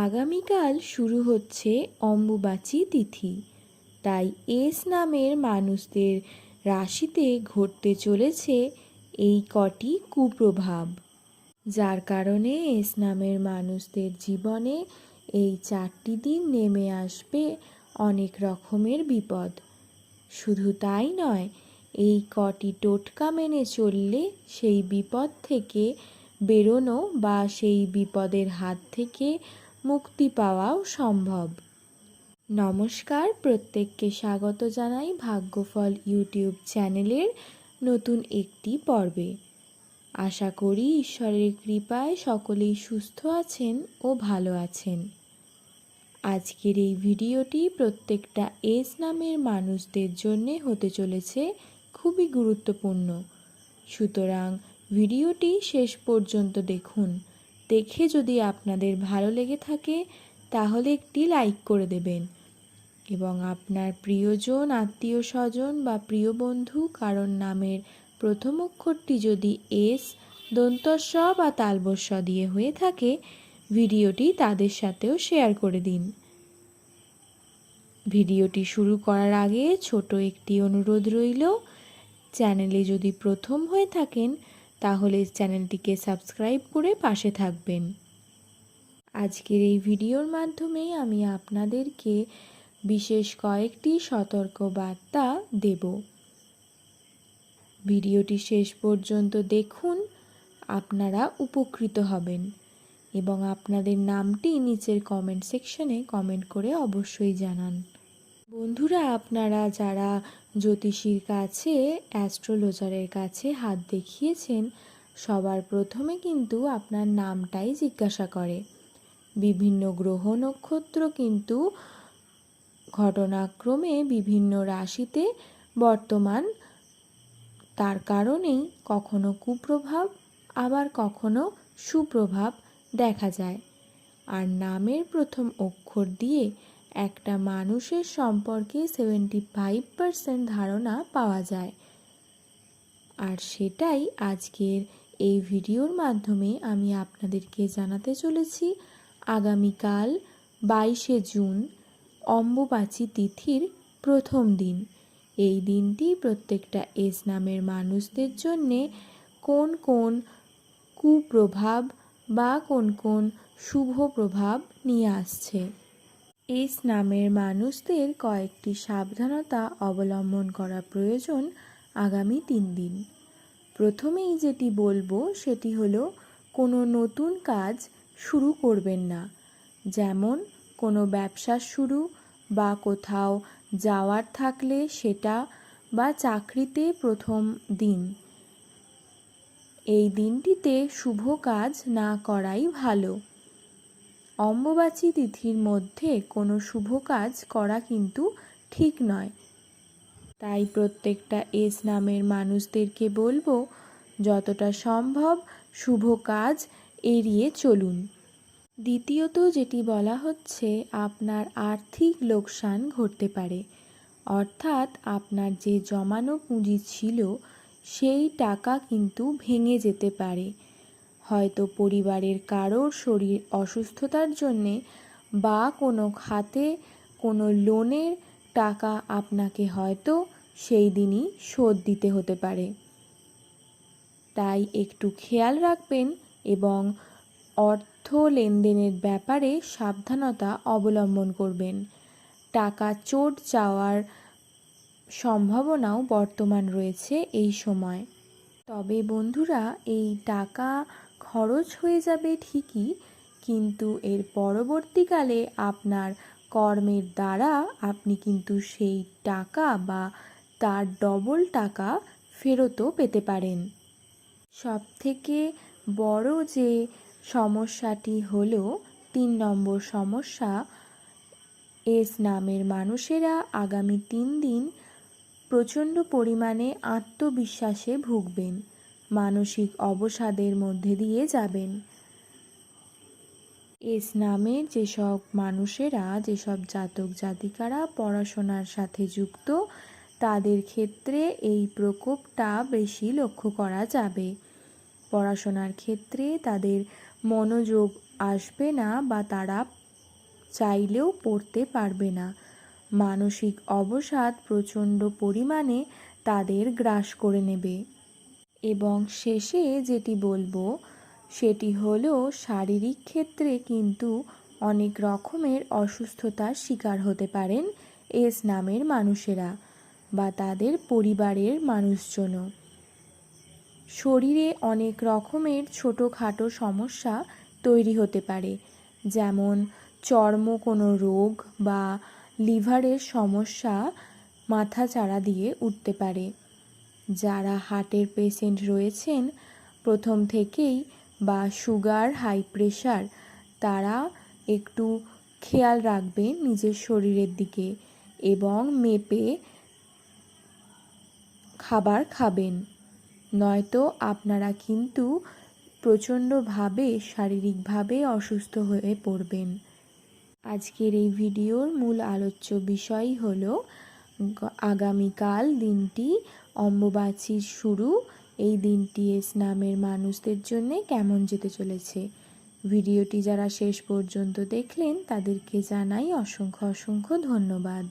আগামীকাল শুরু হচ্ছে অম্বুবাচী তিথি। তাই এস নামের মানুষদের রাশিতে ঘটতে চলেছে এই কটি কুপ্রভাব। যার কারণে এস নামের মানুষদের জীবনে এই চারটি দিন নেমে আসবে অনেক রকমের বিপদ। শুধু তাই নয়, এই কটি টোটকা মেনে চললে সেই বিপদ থেকে বেরোনো বা সেই বিপদের হাত থেকে মুক্তি পাওয়াও সম্ভব। নমস্কার, প্রত্যেককে স্বাগত জানাই ভাগ্যফল ইউটিউব চ্যানেলের নতুন একটি পর্বে। আশা করি ঈশ্বরের কৃপায় সকলেই সুস্থ আছেন ও ভালো আছেন। আজকের এই ভিডিওটি প্রত্যেকটা এস নামের মানুষদের জন্যে হতে চলেছে খুবই গুরুত্বপূর্ণ। সুতরাং ভিডিওটি শেষ পর্যন্ত দেখুন। দেখে যদি আপনাদের ভালো লেগে থাকে, তাহলে একটি লাইক করে দেবেন। এবং আপনার প্রিয়জন, আত্মীয় স্বজন বা প্রিয় বন্ধু কারণ নামের প্রথম অক্ষরটি যদি এস, দন্তস্ব বা তালবস্ব দিয়ে হয়ে থাকে, ভিডিওটি তাদের সাথেও শেয়ার করে দিন। ভিডিওটি শুরু করার আগে ছোট একটি অনুরোধ রইল, চ্যানেলে যদি প্রথম হয়ে থাকেন তাহলে চ্যানেলটিকে সাবস্ক্রাইব করে পাশে থাকবেন। আজকের এই ভিডিওর মাধ্যমে আমি আপনাদেরকে বিশেষ কয়েকটি সতর্ক বার্তা দেব। ভিডিওটি শেষ পর্যন্ত দেখুন, আপনারা উপকৃত হবেন এবং আপনাদের নামটি নিচের কমেন্ট সেকশনে কমেন্ট করে অবশ্যই জানান। বন্ধুরা, আপনারা যারা জ্যোতিষীর কাছে, অ্যাস্ট্রোলজারের কাছে হাত দেখিয়েছেন, সবার প্রথমে কিন্তু আপনার নামটাই জিজ্ঞাসা করে। বিভিন্ন গ্রহ নক্ষত্র কিন্তু ঘটনাক্রমে বিভিন্ন রাশিতে বর্তমান। তার কারণেই কখনো কুপ্রভাব, আবার কখনো সুপ্রভাব দেখা যায়। আর নামের প্রথম অক্ষর দিয়ে একটা মানুষের সম্পর্কে সেভেন্টি ফাইভ পারসেন্ট ধারণা পাওয়া যায়। আর সেটাই আজকের এই ভিডিওর মাধ্যমে আমি আপনাদেরকে জানাতে চলেছি, আগামীকাল বাইশে জুন অম্বুবাচী তিথির প্রথম দিন। এই দিনটি প্রত্যেকটা এস নামের মানুষদের জন্যে কোন কোন কুপ্রভাব বা কোন কোন শুভ প্রভাব নিয়ে আসছে। এস নামের মানুষদের কয়েকটি সাবধানতা অবলম্বন করা প্রয়োজন আগামী তিন দিন। প্রথমেই যেটি বলব, সেটি হলো কোনো নতুন কাজ শুরু করবেন না। যেমন কোনো ব্যবসা শুরু বা কোথাও যাওয়ার থাকলে সেটা বা চাকরিতে প্রথম দিন। এই দিনটিতে শুভ কাজ না করাই ভালো। অম্বুবাচী তিথির মধ্যে কোনো শুভ কাজ করা কিন্তু ঠিক নয়। তাই প্রত্যেকটা এস নামের মানুষদেরকে বলব, যতটা সম্ভব শুভ কাজ এড়িয়ে চলুন। দ্বিতীয়ত যেটি বলা হচ্ছে, আপনার আর্থিক লোকসান ঘটতে পারে। অর্থাৎ আপনার যে জমানো পুঁজি ছিল, সেই টাকা কিন্তু ভেঙে যেতে পারে। হয়তো পরিবারের কারোর শরীর অসুস্থতার জন্যে বা কোনো খাতে কোনো লোনের টাকা আপনাকে হয়তো সেই দিনই শোধ দিতে হতে পারে। তাই একটু খেয়াল রাখবেন এবং অর্থ লেনদেনের ব্যাপারে সাবধানতা অবলম্বন করবেন। টাকা চোট যাওয়ার সম্ভাবনাও বর্তমান রয়েছে এই সময়। তবে বন্ধুরা, এই টাকা খরচ হয়ে যাবে ঠিকই, কিন্তু এর পরবর্তীকালে আপনার কর্মের দ্বারা আপনি কিন্তু সেই টাকা বা তার ডবল টাকা ফেরতও পেতে পারেন। সব থেকে বড় যে সমস্যাটি হলো তিন নম্বর সমস্যা, এস নামের মানুষেরা আগামী তিন দিন প্রচণ্ড পরিমাণে আত্মবিশ্বাসে ভুগবেন। মানসিক অবসাদের মধ্যে দিয়ে যাবেন। এস যেসব মানুষেরা, যেসব জাতক জাতিকারা পড়াশোনার সাথে যুক্ত, তাদের ক্ষেত্রে এই প্রকোপটা বেশি লক্ষ্য করা যাবে। পড়াশোনার ক্ষেত্রে তাদের মনোযোগ আসবে না বা তারা চাইলেও পড়তে পারবে না। মানসিক অবসাদ প্রচণ্ড পরিমাণে তাদের গ্রাস করে নেবে। এবং শেষে যেটি বলব, সেটি হলো শারীরিক ক্ষেত্রে কিন্তু অনেক রকমের অসুস্থতার শিকার হতে পারেন এস নামের মানুষেরা বা তাদের পরিবারের মানুষজনও। শরীরে অনেক রকমের ছোটোখাটো সমস্যা তৈরি হতে পারে, যেমন চর্ম কোনো রোগ বা লিভারের সমস্যা মাথা চাড়া দিয়ে উঠতে পারে। যারা হার্টের পেশেন্ট রয়েছেন, প্রথম থেকেই বা সুগার, হাই প্রেশার, তারা একটু খেয়াল রাখবেন নিজের শরীরের দিকে এবং মেপে খাবার খাবেন। নয়তো আপনারা কিন্তু প্রচণ্ডভাবে, শারীরিকভাবে অসুস্থ হয়ে পড়বেন। আজকের এই ভিডিওর মূল আলোচ্য বিষয় হলো আগামীকাল দিনটি অম্বুবাচীর শুরু। এই দিনটি এস নামের মানুষদের জন্যে কেমন যেতে চলেছে? ভিডিওটি যারা শেষ পর্যন্ত দেখলেন, তাদেরকে জানাই অসংখ্য অসংখ্য ধন্যবাদ।